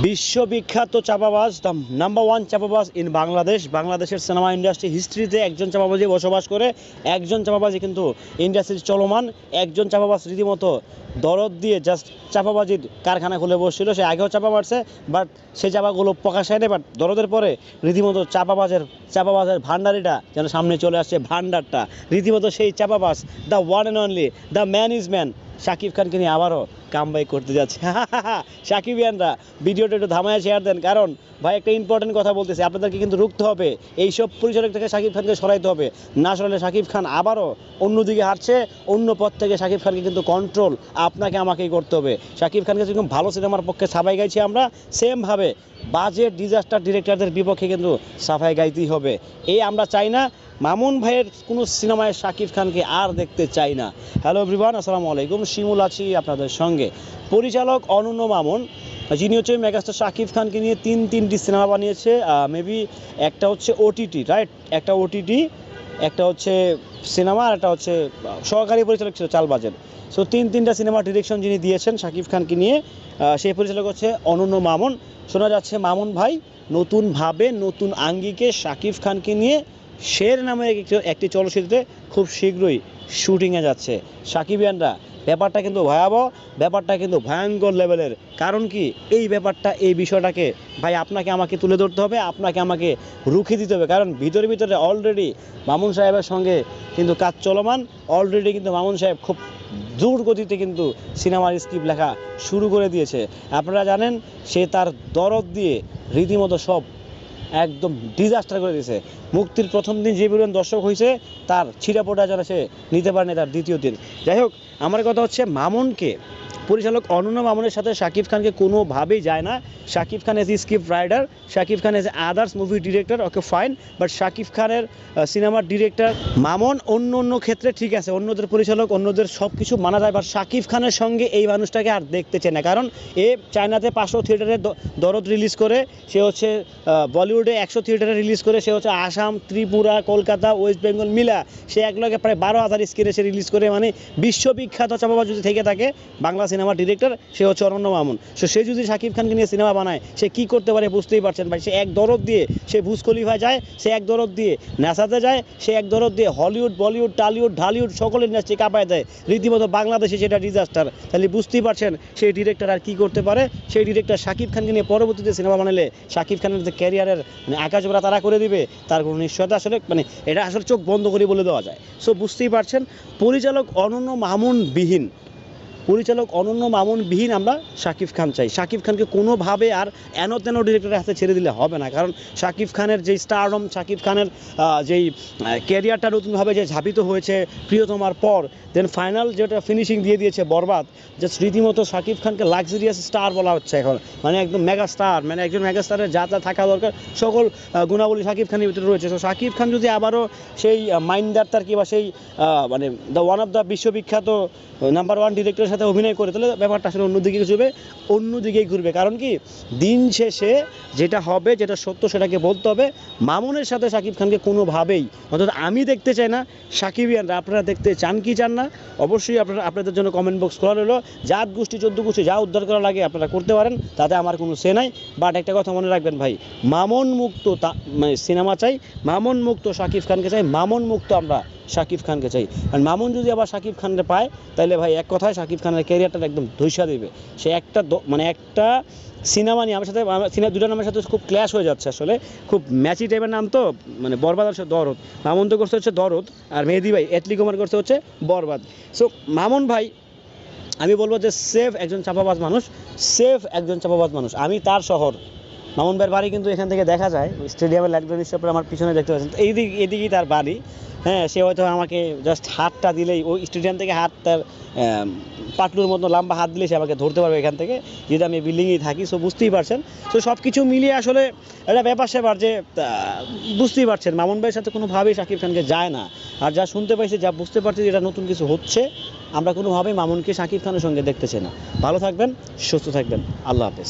বিশ্ববিখ্যাত চাপাবাজ number one চাপাবাজ ইন বাংলাদেশ বাংলাদেশের সিনেমা ইন্ডাস্ট্রি হিস্ট্রিতে একজন চাপাবাজি বসবাস করে, একজন চাপাবাজি কিন্তু ইন্ডাস্ট্রির চলমান, একজন চাপাবাজ রীতিমতো দরদ দিয়ে জাস্ট চাপাবাজির কারখানা খুলে বসছিল। সে আগেও চাপা মারছে বাট সে চাপাগুলো প্রকাশ হয়নি বাট দরদের পরে রীতিমতো চাপাবাজের চাপাবাজের ভান্ডারিটা যেন সামনে চলে আসছে ভান্ডারটা রীতিমতো সেই চাপাবাজ the one and only the man is man Shakib খানকে নিয়ে আবারও কামবাই করতে যাচ্ছে। সাকিবিয়ানরা, ভিডিওটা একটু থামায় শেয়ার দেন, কারণ ভাই একটা ইম্পর্টেন্ট কথা বলতেছে, আপনাদেরকে কিন্তু রুখতে হবে, এইসব পরিচালক থেকে শাকিব খানকে সরাইতে হবে। না সরালে শাকিব খান আবারও অন্যদিকে হাঁটছে, অন্য পথ থেকে শাকিব খানকে কিন্তু কন্ট্রোল আপনাকে আমাকেই করতে হবে। শাকিব খানকে যেরকম ভালো সিনেমার পক্ষে সাফাই গাইছি আমরা সেমভাবে বাজেট ডিজাস্টার ডিরেক্টরদের বিপক্ষে কিন্তু সাফাই গাইতেই হবে। এই আমরা চাই না। মামুন ভাইয়ের কোনো সিনেমায় শাকিব খানকে আর দেখতে চাই না। হ্যালো এভরিওয়ান আসসালামু আলাইকুম। শিমুল আছি আপনাদের সঙ্গে। পরিচালক অনন্য মামুন, যিনি হচ্ছে মেগাস্টার শাকিব খানকে নিয়ে তিন তিনটি সিনেমা বানিয়েছে। মেবি একটা হচ্ছে ওটিটি রাইট একটা ওটিটি একটা হচ্ছে সিনেমা আর একটা হচ্ছে, সহকারী পরিচালক ছিল চালবাজের সো তিন তিনটা সিনেমা ডিরেকশন যিনি দিয়েছেন শাকিব খানকে নিয়ে সেই পরিচালক হচ্ছে অনন্য মামুন। শোনা যাচ্ছে মামুন ভাই নতুনভাবে নতুন আঙ্গিকে শাকিব খানকে নিয়ে শের নামে একটি- একটি চলচ্চিত্রে খুব শীঘ্রই শুটিংয়ে যাচ্ছে। সাকিবিয়ানরা ব্যাপারটা কিন্তু ভয়াবহ, ব্যাপারটা কিন্তু ভয়ঙ্কর লেভেলের। কারণ কি? এই ব্যাপারটা, এই বিষয়টাকে, ভাই, আপনাকে আমাকে তুলে ধরতে হবে, আপনাকে আমাকে রুখে দিতে হবে। কারণ ভিতরে ভিতরে অলরেডি মামুন সাহেবের সঙ্গে কিন্তু কাজ চলমান। অলরেডি কিন্তু মামুন সাহেব খুব দ্রুত গতিতে কিন্তু সিনেমার স্ক্রিপ্ট লেখা শুরু করে দিয়েছে। আপনারা জানেন, সে তার দরদ দিয়ে রীতিমতো সব একদম ডিজাস্টার করে দিয়েছে। মুক্তির প্রথম দিন যে পরিমাণ দর্শক হয়েছে, তার ছিঁড়াপোটা যেন সে নিতে পারেনি তার দ্বিতীয় দিন। যাই হোক, আমার কথা হচ্ছে মামুনকে পরিচালক অনন্য মামুনের সাথে শাকিব খানকে কোনোভাবেই যায় না। Shakib Khan as script writer Shakib Khan as others movie director okay fine but Shakib খানের সিনেমার ডিরেক্টর মামুন অন্য অন্য ক্ষেত্রে ঠিক আছে, অন্যদের পরিচালক, অন্যদের সব কিছু মানা যায় বাট শাকিব খানের সঙ্গে এই মানুষটাকে আর দেখতে চায় না। কারণ এ চায়নাতে পাঁচশো থিয়েটারে দরদ রিলিজ করে, সে হচ্ছে বলিউডে একশো থিয়েটারে রিলিজ করে, সে হচ্ছে আসাম, ত্রিপুরা, কলকাতা, ওয়েস্ট বেঙ্গল মিলা, সে একলগে প্রায় বারো হাজার স্ক্রিনে সে রিলিজ করে মানে বিশ্ববিখ্যাত চাপাবা যদি থেকে থাকে, বাংলা সিনেমার ডিরেক্টর সে হচ্ছে অরণ্য মামুন। সো সে যদি শাকিব খানকে নিয়ে সিনেমা বানায়, সে কি করতে পারে বুঝতেই পারছেন ভাই? সে এক দরদ দিয়ে সে ভুজ খলিফা যায়, সে এক দরদ দিয়ে নেশাতে যায়, সে এক দরদ দিয়ে হলিউড বলিউড টালিউড ঢালিউড সকল ইন্ডাস্ট্রি কাঁপায় দেয়। রীতিমতো বাংলাদেশে সেটা ডিজাস্টার তাহলে বুঝতেই পারছেন সেই ডিরেক্টর আর কি করতে পারে? সেই ডিরেক্টর শাকিব খানকে নিয়ে পরবর্তীতে সিনেমা বানালে শাকিব খানের যে ক্যারিয়ারের মানে আকাশ ভরা তারা করে দিবে, তার কোনো নিশ্চয়তা আসলে মানে এটা আসলে চোখ বন্ধ করে বলে দেওয়া যায়। সো বুঝতেই পারছেন, পরিচালক অনন্য মামুনবিহীন পরিচালক অনন্য মামুনবিহীন আমরা শাকিব খান চাই। শাকিব খানকে কোনোভাবে আর এন তেন ডিরেক্টরের হাতে ছেড়ে দিলে হবে না। কারণ শাকিব খানের যেই স্টারডম শাকিব খানের যেই ক্যারিয়ারটা নতুনভাবে যে ঝাপিত হয়েছে প্রিয়তমার পর দেন ফাইনাল যেটা ফিনিশিং দিয়ে দিয়েছে বরবাদ যে রীতিমতো শাকিব খানকে লাক্সারিয়াস স্টার বলা হচ্ছে এখন। মানে একদম মেগা স্টার মানে একজন মেগা স্টারের যা যা থাকা দরকার, সকল গুণাবলী শাকিব খানের ভিতরে রয়েছে। তো শাকিব খান যদি আবারও সেই মাইন্ডার তার কিংবা সেই মানে দ্য ওয়ান অফ দ্য বিশ্ববিখ্যাত নাম্বার ওয়ান ডিরেক্টরের সাথে অভিনয় করে তাহলে ব্যাপারটা আসলে অন্যদিকে ঘুরবে, অন্যদিকেই ঘুরবে। কারণ কি? দিন শেষে যেটা হবে, যেটা সত্য সেটাকে বলতে হবে। মামুনের সাথে শাকিব খানকে কোনোভাবেই, অর্থাৎ আমি দেখতে চাই না, সাকিবিয়ানরা আপনারা দেখতে চান কি চান না, অবশ্যই আপনারা, আপনাদের জন্য কমেন্ট বক্স খোলা রইল। জাত গোষ্ঠী, চোদ্দ গোষ্ঠী, যা উদ্ধার করা লাগে আপনারা করতে পারেন, তাতে আমার কোনো সে নাই। বাট একটা কথা মনে রাখবেন ভাই, মামুন মুক্ত তা মানে সিনেমা চাই, মামুন মুক্ত সাকিব খানকে চাই, মামুন মুক্ত আমরা শাকিব খানকে চাই। আর মামুন যদি আবার শাকিব খানকে পায় তাহলে ভাই এক কথায় শাকিব খানের ক্যারিয়ারটা একদম ধৈসা দেবে। সে একটা মানে একটা সিনেমা নিয়ে আমার সাথে সিনেমা দুটো নামের সাথে খুব ক্ল্যাশ হয়ে যাচ্ছে আসলে। খুব ম্যাচি টাইপের নাম তো মানে বরবাদ হচ্ছে দরদ। মামুন তো করতে হচ্ছে দরদ, আর মেহেদি ভাই এটলি কুমার করতে হচ্ছে বরবাদ। সো মামুন ভাই, আমি বলব যে সেফ একজন চাপাবাজ মানুষ সেফ একজন চাপাবাজ মানুষ। আমি তার শহর মামুন ভাইয়ের বাড়ি কিন্তু এখান থেকে দেখা যায়। স্টেডিয়ামের লাইব্রেরি শপের আমার পিছনে দেখতে পাচ্ছেন। এইদিক এদিকেই তার বাড়ি। হ্যাঁ সে হয়তো আমাকে জাস্ট হাতটা দিলেই, ওই স্টেডিয়াম থেকে হাত তার পাটলুর মতো লম্বা হাত দিলে সে আমাকে ধরতে পারবে এখান থেকে। যদি আমি বিল্ডিংয়েই থাকি সো বুঝতেই পারছেন। সো সব কিছু মিলিয়ে আসলে একটা ব্যাপার স্যাপার যে বুঝতেই পারছেন মামুন ভাইয়ের সাথে কোনোভাবেই শাকিব খানকে যায় না। আর যা শুনতে পাইছি, যা বুঝতে পারছি যে এটা নতুন কিছু হচ্ছে, আমরা কোনোভাবেই মামুনকে শাকিব খানের সঙ্গে দেখতে চাই না। ভালো থাকবেন, সুস্থ থাকবেন। আল্লাহ হাফেজ।